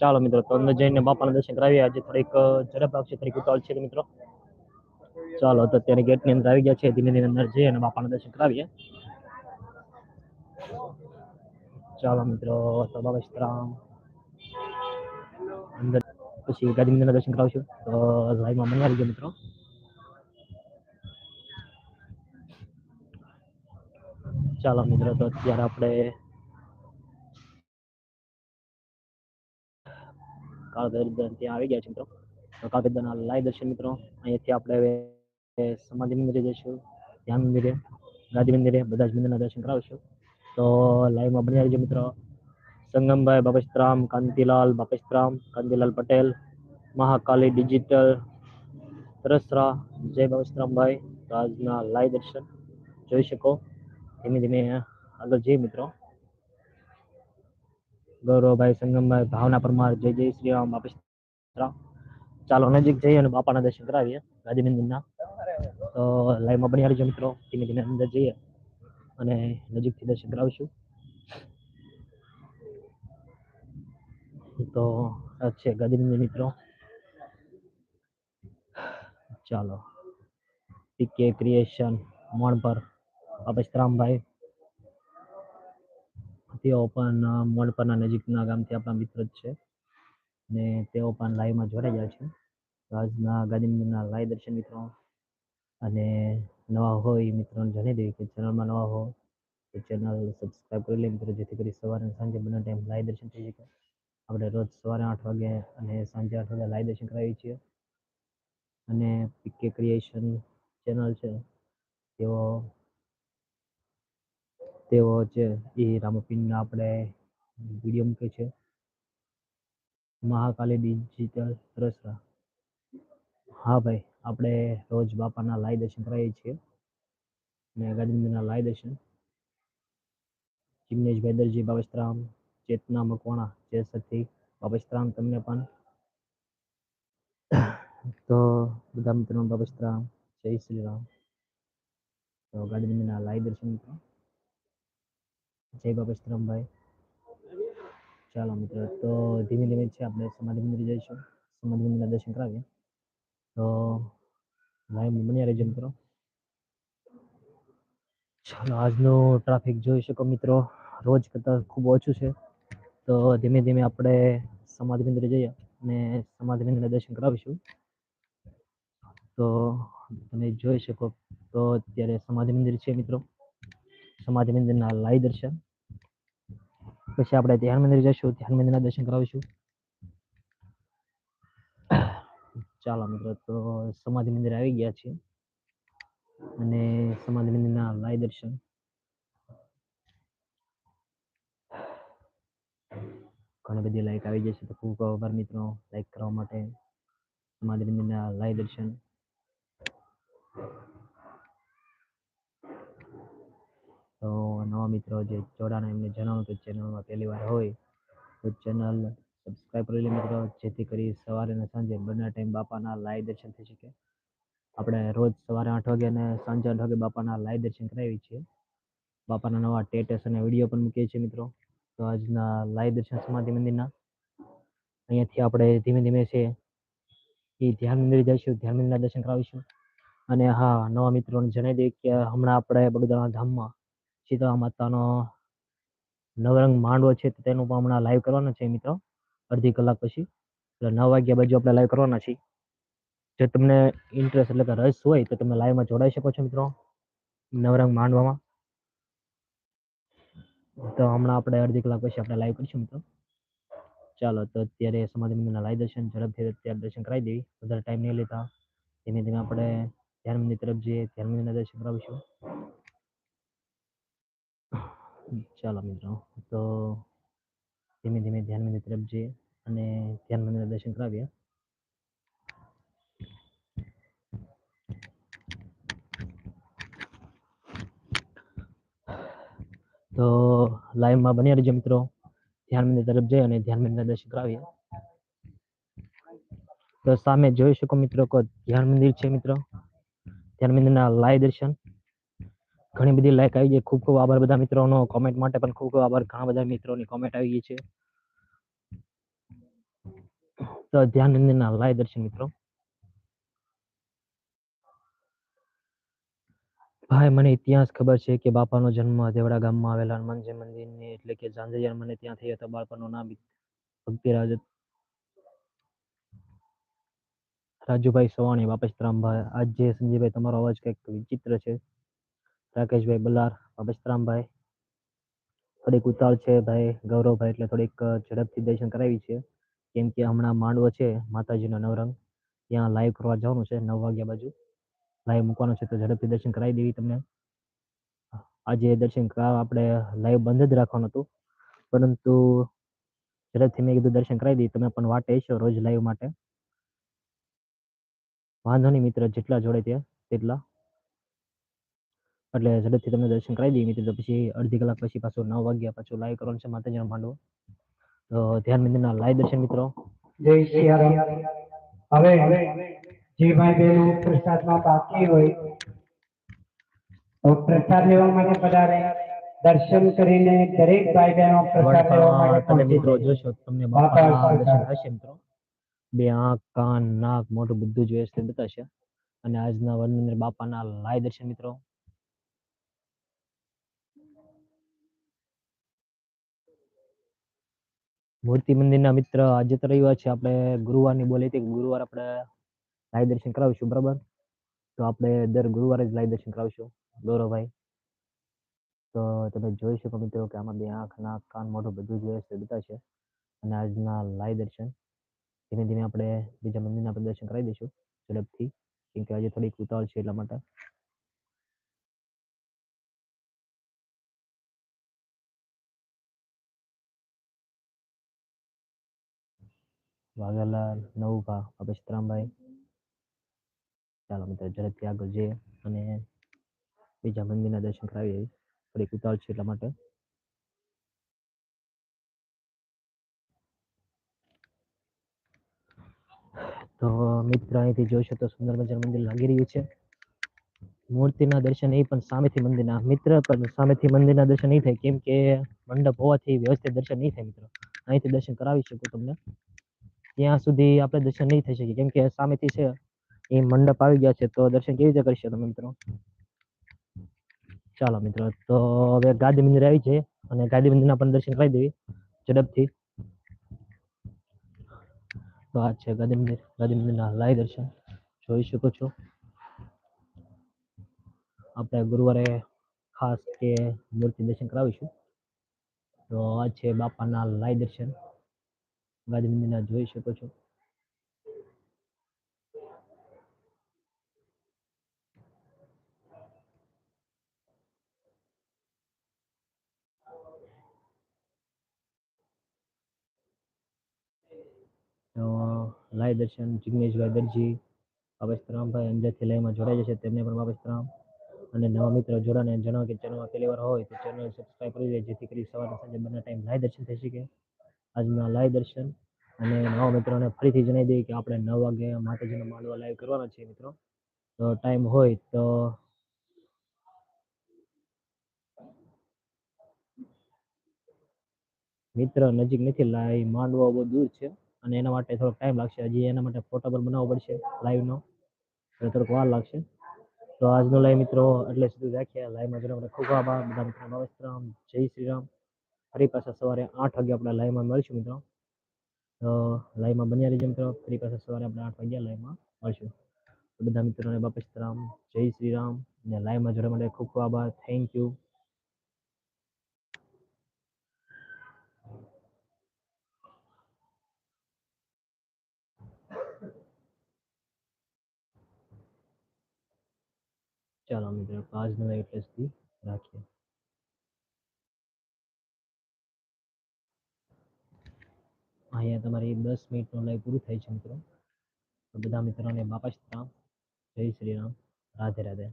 ચાલો મિત્રો, તો અંદર જઈને બાપાના દર્શન કરાવીએ. આજે થોડીક ઝડપ લાગશે, થોડીક ઉતાવળ છે મિત્રો. ચાલો, તો અત્યારે ગેટની અંદર આવી ગયા છે. ધીમે ધીમે અંદર જઈએ અને બાપાના દર્શન કરાવીએ. ચાલો મિત્રો, તો બાબા સીતારામ અંદર પછી ગાંધી મંદિરના દર્શન કરાવશું. તો લાઈવમાં બની આવી ગયો મિત્રો. ચાલો મિત્રો, તો અત્યારે આપણે કાળભૈરવ ત્યાં આવી ગયા છે મિત્રો. તો કાળભૈરવના લાઈવ દર્શન મિત્રો, અહીંયાથી આપણે સમાધિ મંદિરે જઈશું, ધ્યાન મંદિરે ગાંધી મંદિરે, બધા જ મંદિરના દર્શન કરાવશું. તો લાઈવમાં બની આવી મિત્રો. સંગમભાઈ બાપસ્તરામ કાંતિલાલ બાપસ્તરામ કાંતિલાલ પટેલ, મહાકાલી ડિજિટલ તરસરા જય બાપસ્તરામભાઈ તો આજના લાઈવ દર્શન જોઈ શકો. ધીમે ધીમે આગળ જઈએ મિત્રો. ગૌરવભાઈ સંગમભાઈ ભાવના પરમાર, જય જય શ્રી રામ બાપસ્તરામ ચાલો નજીક જઈએ અને બાપાના દર્શન કરાવીએ ગાંધી મંદિરના તો લાઈવમાં બની આવી મિત્રો, ધીમે ધીમે અંદર જઈએ અને નજીકથી દર્શન કરાવીશું. તો છે ગાંધી મંદિર મિત્રો. ચાલો. પીકે ક્રિએશન મોણપર બાપસ્તરામભાઈ તેઓ પણ અ, મોણપરના નજીકના ગામથી આપણા મિત્ર જ છે. ને તેઓ પણ લાઈવમાં જોડાઈ છે. આજના ગાંધીનગરના લાઈવ દર્શન મિત્રો અને નવા હોય મિત્રોને જણાવી દેવી કે ચેનલમાં નવા હો તો ચેનલ સબસ્ક્રાઈબ કરી લે મિત્રો જેથી કરી સવારે અને સાંજે બંને ટાઈમ લાઈવ દર્શન થઈ શકે. આપણે રોજ સવારે આઠ વાગે અને સાંજે આઠ વાગે લાઈવ દર્શન કરાવીએ છીએ. અને પીકે ક્રિએશન ચેનલ છે. તેઓ તેઓ છે એ રામપીનના આપણે વીડિયો મૂકે છે. મહાકાલી ડિજિટલ રસરા. હા ભાઈ, આપણે રોજ બાપાના લાય દર્શન કરાવીએ છીએ. ને ગાંધી લાય દર્શન. જિગ્નેશભાઈ દરજી બાબસ્તરામ ચેતના મકવાણા જે સતી બાબસ્તરામ તમને પણ. તો બધા મિત્રો બાબસ્તરામ જય શ્રી રામ. તો ગાંધી મંદિરના દર્શન. મિત્રો જય બાબસ્તરામભાઈ ચાલો મિત્રો, તો ધીમે ધીમે છે આપણે સમાધિ મંદિર જઈશું. સમાધિ મંદિરના દર્શન કરાવીએ. તો લાઈવ બન્યા રહેજો મિત્રો. ચાલો, આજનું ટ્રાફિક જોઈ શકો મિત્રો. રોજ કરતાં ખૂબ ઓછું છે. તો ધીમે ધીમે આપણે સમાધિ મંદિરે જઈએ અને સમાધિ મંદિરના દર્શન કરાવીશું. તો તમે જોઈ શકો, તો અત્યારે સમાધિ મંદિર છે મિત્રો. સમાધિ મંદિરના લાઈ દર્શન. પછી આપણે ધ્યાન મંદિર જઈશું, ધ્યાન મંદિરના દર્શન કરાવીશું. ચાલો મિત્રો, તો સમાધિ મંદિર આવી ગયા છે અને સમાધિ મંદિરના લાઈ દર્શન. ઘણી બધી લાઈક આવી જશે, તો ખૂબ આભાર મિત્રો, લાઈક કરવા માટે. સમાધિ મંદિરના લાઈ દર્શન. તો નવા મિત્રો જે જોડાણ એમને જણાવું કે ચેનલમાં પહેલી વાર હોય, તો ચેનલ સબસ્ક્રાઈબ કરી લે મિત્રો. જેથી કરી સવારે અને સાંજે બંને ટાઈમ બાપાના લાઈવ દર્શન થઈ શકે. આપણે રોજ સવારે આઠ વાગે અને સાંજે આઠ વાગે બાપાના લાઈવ દર્શન કરાવીએ છીએ બાપાના નવા ટેટસ અને વીડિયો પણ મૂકીએ છીએ મિત્રો. તો આજના લાઈવ દર્શન સમાધિ મંદિરના. અહીંયાથી આપણે ધીમે ધીમે છે એ ધ્યાન મંદિર જઈશું, ધ્યાન મંદિરના દર્શન કરાવીશું. અને હા, નવા મિત્રોને જણાવી દઈએ કે હમણાં આપણે બગદાણા ધામમાં શીતળા માતાનો નવરંગ માંડવો છે તેનું પણ હમણાં લાઈવ કરવાના છે મિત્રો, અડધી કલાક પછી. એટલે નવ વાગ્યા બાજુ આપણે લાઈવ કરવાના છીએ. જો તમને ઇન્ટરેસ્ટ એટલે કે રસ હોય તો તમે લાઈવમાં જોડાઈ શકો છો મિત્રો નવરંગ માંડવામાં. તો હમણાં આપણે અડધી કલાક પછી આપણે લાઈવ કરીશું મિત્રો. ચાલો, તો અત્યારે સમાધિ મંદિરના લાઈવ દર્શન ઝડપથી અત્યારે દર્શન કરાવી દેવી. વધારે ટાઈમ નહીં લેતા. ધીમે ધીમે આપણે ધ્યાન મંદિર તરફ જઈએ, ધ્યાન મંદિરના દર્શન કરાવીશું. ચાલો મિત્રો, તો ધીમે ધીમે ધ્યાન મંદિર તરફ જઈએ અને ધ્યાન મંદિરના દર્શન કરાવીએ. તો લાઈવમાં બની રહેજો મિત્રો, ધ્યાન મંદિર તરફ જઈએ અને ધ્યાન મંદિરના દર્શન કરાવીએ. તો સામે જોઈ શકો મિત્રો કે ધ્યાન મંદિર છે મિત્રો? ધ્યાન મંદિરના લાઈવ દર્શન. ઘણી બધી લાઈક આવી ગઈ ખૂબ ખૂબ આભાર બધા મિત્રોનો કોમેન્ટ માટે પણ ખૂબ ખૂબ આભાર. ઘણા બધા મિત્રોની કોમેન્ટ આવી ગઈ છે. તો ધ્યાન મંદિરના લાય દર્શન મિત્રો. ભાઈ, મને ઇતિહાસ ખબર છે કે બાપાનો જન્મ દેવડા ગામમાં આવેલા હનુમાનજી મંદિરની, એટલે કે ઝાંઝરિયા મને ત્યાં થઈ હતો. બાળપણનું નામ ભક્તિરાજ રાજુભાઈ સવાણી બાપેશરામભાઈ આજે સંજયભાઈ, તમારો અવાજ કંઈક વિચિત્ર છે. રાકેશભાઈ બલાર બાપેશરામભાઈ થોડીક ઉતાળ છે ભાઈ, ગૌરવભાઈ, એટલે થોડીક ઝડપથી દર્શન કરાવી છે. કેમ કે હમણાં માંડવો છે, માતાજીનો નવરંગ. ત્યાં લાઈવ કરવા જવાનું છે, નવ વાગ્યા બાજુ. લાઈવ મૂકવાનું છે, તો ઝડપથી દર્શન કરાવી દેવી તમને. આજે દર્શન આપણે લાઈવ બંધ જ રાખવાનું હતું. પરંતુ ઝડપથી મેં કીધું દર્શન કરાવી દઈએ, તમે પણ વાટે છો રોજ લાઈવ માટે. વાંધો નહીં મિત્ર, જેટલા જોડે ત્યાં, તેટલા. એટલે ઝડપથી તમને દર્શન કરાવી દઈએ. મિત્રો તો પછી અડધી કલાક પછી પાછું નવ વાગ્યા પાછું લાઈવ કરવાનું છે માતાજીનો માંડવો તો ધ્યાન મંદિરના લાઈવ દર્શન મિત્રો. જય સિયારામ. હવે જે ભાઈ બહેનો પ્રસાદમાં બાકી હોય પ્રસાદ લેવા માટે પધારે. દર્શન કરીને દરેક ભાઈ બહેનો પ્રસાદ લેવા માટે તમે મિત્રો જોશો તમને બાપા બાપાના દર્શન થશે મિત્રો. બે આંખ કાન નાક મોઢું બધું જ વ્યવસ્થિત બતાવશે. અને આજના વર્ણન બાપાના લાય દર્શન મિત્રો. મૂર્તિ મંદિરના મિત્ર આજે તો રવિવાર છે. આપણે ગુરુવારની બોલી હતી ગુરુવાર આપણે લાય દર્શન કરાવીશું, બરાબર? તો આપણે દર ગુરુવારે જ લાય દર્શન કરાવીશું, ગૌરવભાઈ. તો તમે જોઈ શકો મિત્રો કે આમાં બે આંખ, નાક, કાન, મોઢું બધું જ વ્યવસ્થિત છે. અને આજના લાય દર્શન, ધીમે ધીમે આપણે બીજા મંદિરના દર્શન કરાવી દઈશું ઝડપથી, કેમ કે આજે થોડીક ઉતાવળ છે એટલા માટે. વાઘેલાલ, નવુભા અભેશરામભાઈ ચાલો મિત્રો, ઝડપથી આગળ જઈએ અને બીજા મંદિરના દર્શન કરાવી થોડીક ઉતાવળ છે એટલા માટે. તો મિત્ર, અહીંથી જોઈશો તો સુંદર મજાનું મંદિર લાગી રહ્યું છે. મૂર્તિના દર્શન એ પણ સામેથી મંદિરના. મિત્ર, પણ સામેથી મંદિરના દર્શન નહીં થાય, કેમ કે મંડપ હોવાથી વ્યવસ્થિત દર્શન નહીં થાય, મિત્રો. અહીંથી દર્શન કરાવી શકું તમને. ત્યાં સુધી આપણે દર્શન નહીં થઈ શકે કેમ કે સામેથી છે, એ મંડપ આવી ગયા છે, તો દર્શન કેવી રીતે કરશો તમે મિત્રો? ચાલો મિત્રો, તો હવે ગાંધી મંદિર આવી છે અને ગાંધી મંદિરના પણ દર્શન કરાવી દેવી, ઝડપથી. તો આ છે ગાંધી મંદિર ગાંધી મંદિરના લાઈવ દર્શન. જોઈ શકો છો. આપણે ગુરુવારે ખાસ કે મૂર્તિ દર્શન કરાવીશું. તો આ છે બાપાના લાઈવ દર્શન. ગાંધી મંદિરના જોઈ શકો છો. લાય દર્શન, જિગ્નેશભાઈ દરજી બાબેશરામભાઈ અંદરથી લાઈવમાં જોડાઈ જશે, તેમને પણ બાબેશરામ અને નવા મિત્રો જોડાને જણાવો કે ચેનલમાં પહેલી વાર હોય તો ચેનલ સબસ્ક્રાઈબ કરી દે જેથી કરી સવારે સાંજે બંને ટાઈમ લાય દર્શન થઈ શકે. આજના લાય દર્શન અને નવા મિત્રોને ફરીથી જણાવી દઈએ કે આપણે નવ વાગે માતાજીનો માંડવો લાઈવ કરવાનો છે મિત્રો. તો ટાઈમ હોય તો મિત્ર, નજીક નથી લાઈ માંડવો બહુ દૂર છે અને એના માટે થોડોક ટાઈમ લાગશે. હજી એના માટે ફોટો પણ બનાવવો પડશે લાઈવનો એટલે થોડોક વાર લાગશે. તો આજનો લાઈવ મિત્રો, એટલે સુધી રાખ્યા લાઈવમાં જોડવા આપણે ખૂબ આભાર. બધા મિત્રો નમસ્તરામ જય શ્રી રામ. ફરી પાછા સવારે આઠ વાગે આપણે લાઈવમાં મળીશું, મિત્રો. તો લાઈવમાં બન્યા રીજમ કરો ફરી પાછા સવારે આપણે આઠ વાગ્યા લાઈવમાં મળશું. તો બધા મિત્રોને બાપસ્તરામ જય શ્રી રામ. અને લાઈવમાં જોડવા માટે ખૂબ ખૂબ આભાર. થેન્ક યુ ચાલો મિત્રો આજનો એટલેથી રાખીએ. અહીંયા તમારી દસ મિનિટનું લાઈવ પૂરું થાય છે મિત્રો. તો બધા મિત્રોને બાપા રામ. જય શ્રી રામ. રાધે રાધે.